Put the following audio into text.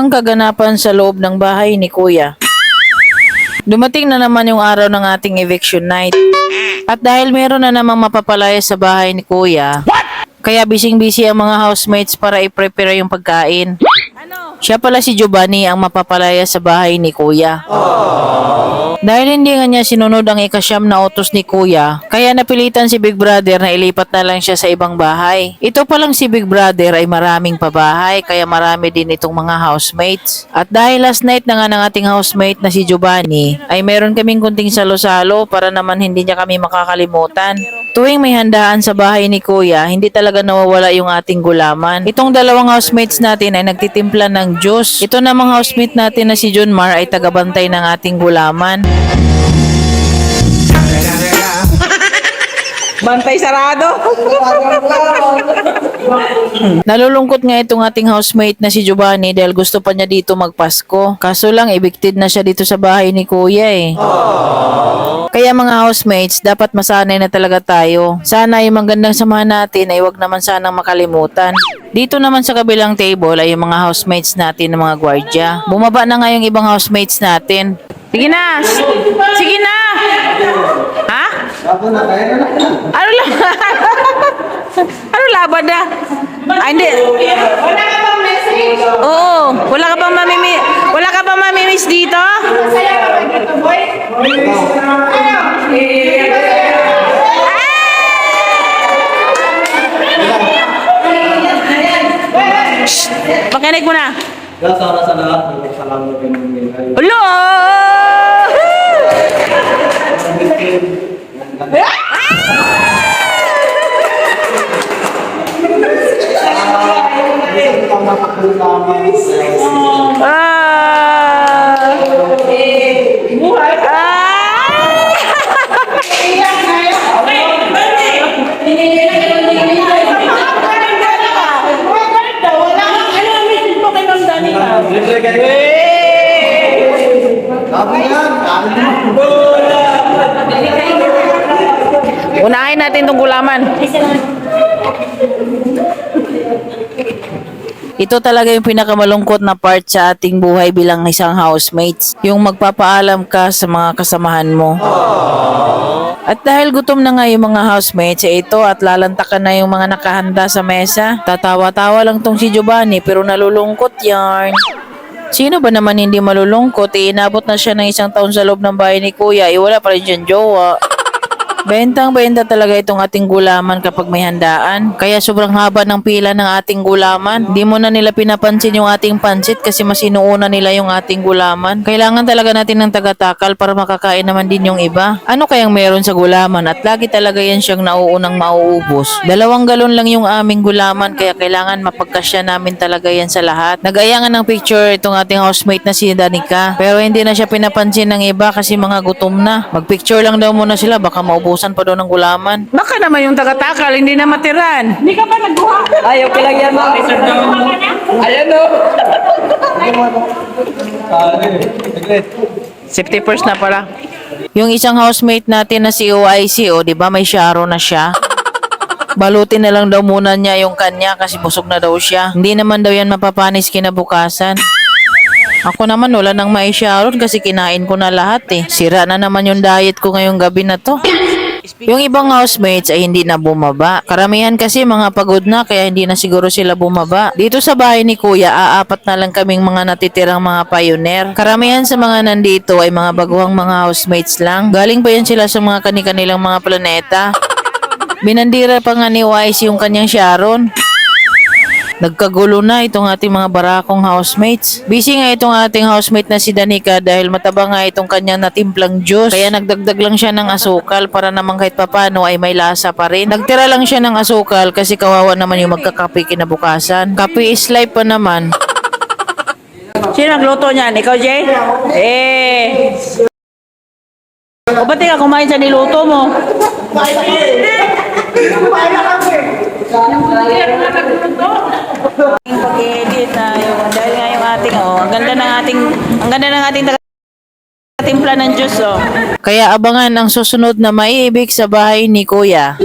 Ang kaganapan sa loob ng bahay ni Kuya. Dumating na naman yung araw ng ating eviction night. At dahil meron na namang mapapalaya sa bahay ni Kuya, kaya bising-busy ang mga housemates para i-prepare yung pagkain. Siya pala si Giovanni ang mapapalaya sa bahay ni Kuya. Dahil hindi nga niya sinunod ang ikasyam na utos ni Kuya, kaya napilitan si Big Brother na ilipat na lang siya sa ibang bahay. Ito palang si Big Brother ay maraming pabahay, kaya marami din itong mga housemates. At dahil last night na nga ng ating housemate na si Giovanni, ay meron kaming kunting salo-salo para naman hindi niya kami makakalimutan. Tuwing may handaan sa bahay ni Kuya, hindi talaga nawawala yung ating gulaman. Itong dalawang housemates natin ay nagtitimpla ng juice. Ito namang housemate natin na si John Mar ay tagabantay ng ating gulaman. Bantay sarado. Nalulungkot nga itong ating housemate na si Giovanni dahil gusto pa niya dito magpasko. Kaso lang, evicted na siya dito sa bahay ni Kuya eh. Kaya mga housemates, dapat masanay na talaga tayo. Sana yung magandang samahan natin ay wag naman sanang makalimutan. Dito naman sa kabilang table ay yung mga housemates natin ng mga gwardya. Bumaba na nga yung ibang housemates natin. Sige na! Sige na! Ha? Ano lang? ano laban na? Ay, hindi. Wala ka bang message? Oo. Wala ka bang mamimi... Wala ka bang mamimiss dito? Masaya ka ba dito, boy? Ano? Makinig mo na. Para sa lahat, salamat kayo ng mga Ulo! Ah! Ah! Unahin natin itong gulaman. Ito talaga yung pinakamalungkot na part sa ating buhay bilang isang housemates. Yung magpapaalam ka sa mga kasamahan mo. At dahil gutom na nga yung mga housemates, eh ito at lalantakan na yung mga nakahanda sa mesa. Tatawa-tawa lang tong si Giovanni pero nalulungkot yarn. Sino ba naman hindi malulungkot? Eh, inabot na siya ng isang taon sa loob ng bahay ni Kuya. Eh, wala pa rin siyang jowa. Bentang-benta talaga itong ating gulaman kapag may handaan. Kaya sobrang haba ng pila ng ating gulaman. Di mo na nila pinapansin yung ating pansit kasi mas inuuna nila yung ating gulaman. Kailangan talaga natin ng tagatakal para makakain naman din yung iba. Ano kayang meron sa gulaman at lagi talaga yan siyang nauunang mauubos. Dalawang galon lang yung aming gulaman kaya kailangan mapagkasya namin talaga yan sa lahat. Nagayangan ng picture itong ating housemate na si Danica. Pero hindi na siya pinapansin ng iba kasi mga gutom na. Magpicture lang daw muna sila baka maubusan pa daw ng gulaman. Baka naman yung tagatakal, hindi na matiran. Hindi ka pa nagbuha? Ayaw ko lang yan, ma'am. Ayan o. Safety first na pala. Yung isang housemate natin na si OIC, o, di ba may sharo na siya? Balutin na lang daw muna niya yung kanya kasi busog na daw siya. Hindi naman daw yan mapapanis kinabukasan. Ako naman wala nang may sharon kasi kinain ko na lahat eh. Sira na naman yung diet ko ngayong gabi na to. Yung ibang housemates ay hindi na bumaba. Karamihan kasi mga pagod na kaya hindi na siguro sila bumaba. Dito sa bahay ni Kuya, aapat na lang kaming mga natitirang mga pioneer. Karamihan sa mga nandito ay mga baguhang mga housemates lang. Galing pa yan sila sa mga kani-kanilang mga planeta. Binandira pa nga ni Wise yung kanyang Sharon. Nagkagulo na itong ating mga barakong housemates. Busy nga itong ating housemate na si Danica dahil mataba nga itong kanyang natimplang juice. Kaya nagdagdag lang siya ng asukal para naman kahit papano ay may lasa pa rin. Nagtira lang siya ng asukal kasi kawawa naman yung magkakape kinabukasan. Kape is life pa naman. Sino nagluto niyan? Ikaw, Jay? Eh. O ba't ka kumain sa niluto mo? Pag-edit na yung, dahil nga yung ating, oh, ang ganda ng ating, ang ganda ng ating timpla ng juice, oh. Kaya abangan ang susunod na maiibig sa bahay ni Kuya.